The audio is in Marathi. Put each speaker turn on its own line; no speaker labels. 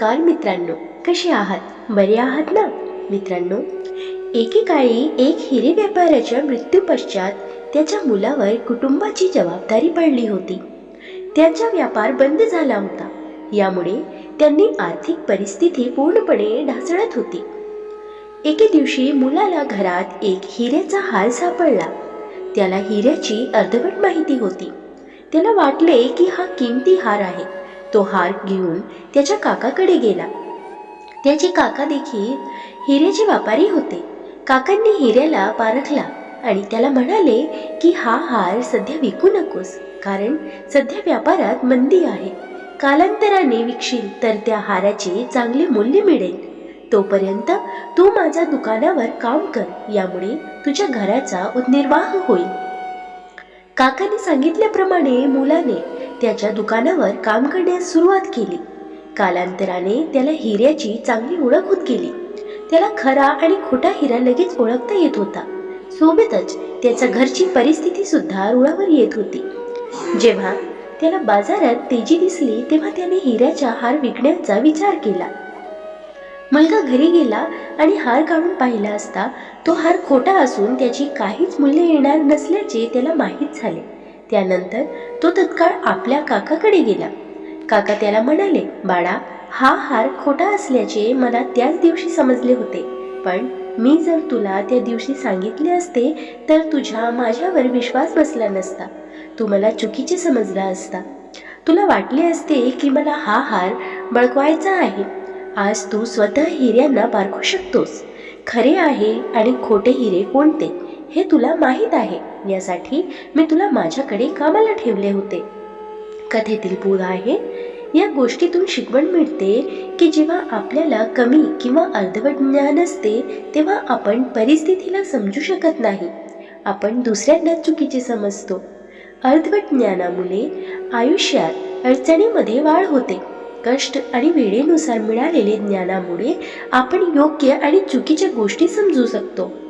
नमस्कार मित्रांनो कसे आहात? बरे आहात ना? मित्रांनो एकेकाळी एक हिरे व्यापाऱ्याच्या मृत्यूपश्चात त्याच्या मुलावर कुटुंबाची जबाबदारी पडली होती. त्यांचा व्यापार बंद झाला होता. यामुळे त्यांनी आर्थिक परिस्थिती पूर्णपणे ढासळत होती. एके दिवशी मुलाला घरात एक हिऱ्याचा हार सापडला. त्याला हिऱ्याची अर्धवट माहिती होती. त्याला वाटले की हा किमती हार आहे. तो हार घेऊन त्याच्या काकाकडे गेला. त्याचे काका देखील हिऱ्याचे व्यापारी होते. काकांनी हिऱ्याला पारखला आणि त्याला म्हणाले की हा हार सध्या विकू नकोस कारण सध्या व्यापारात मंदी आहे. कालांतराने विकशील तर त्या हाराचे चांगले मूल्य मिळेल. तोपर्यंत तू माझ्या दुकानावर काम कर यामुळे तुझ्या घराचा उदनिर्वाह होईल. काकाने सांगितल्याप्रमाणे मुलाने त्याच्या दुकानावर काम करण्यास सुरुवात केली. कालांतराने त्याला हिऱ्याची चांगली ओळख होत गेली. त्याला खरा आणि खोटा हिरा लगेच ओळखता येत होता. सोबतच त्याच्या घरची परिस्थिती सुद्धा रुळावर येत होती. जेव्हा त्याला बाजारात तेजी दिसली तेव्हा त्याने हिऱ्याचा हार विकण्याचा विचार केला. मुलगा घरी गेला आणि हार काढून पाहिला असता तो हार खोटा असून त्याची काहीच मूल्य येणार नसल्याचे त्याला माहीत झाले. त्यानंतर तो तत्काळ आपल्या काकाकडे गेला. काका त्याला म्हणाले बाळा हा हार खोटा असल्याचे मला त्याच दिवशी समजले होते. पण मी जर तुला त्या दिवशी सांगितले असते तर तुझ्या माझ्यावर विश्वास बसला नसता. तू मला चुकीचे समजला असता. तुला वाटले असते की मला हा हार बळकवायचा आहे. आज तू स्वतः हिऱ्यांना पारखू शकतोस. खरे आहे आणि खोटे हिरे कोणते? हे तुला माहीत आहे. यासाठी मी तुला माझ्याकडे कामाला ठेवले होते. कथेतील पूर आहे. या गोष्टीतून शिकवण मिळते की जेव्हा आपल्याला कमी किंवा अर्धवट ज्ञान असते तेव्हा आपण परिस्थितीला समजू शकत नाही. आपण दुसऱ्यांना चुकीचे समजतो. अर्धवट ज्ञानामुळे आयुष्यात अडचणीमध्ये वाढ होते. कष्ट आणि वेळेनुसार मिळालेले ज्ञानामुळे आपण योग्य आणि चुकीच्या गोष्टी समजू शकतो.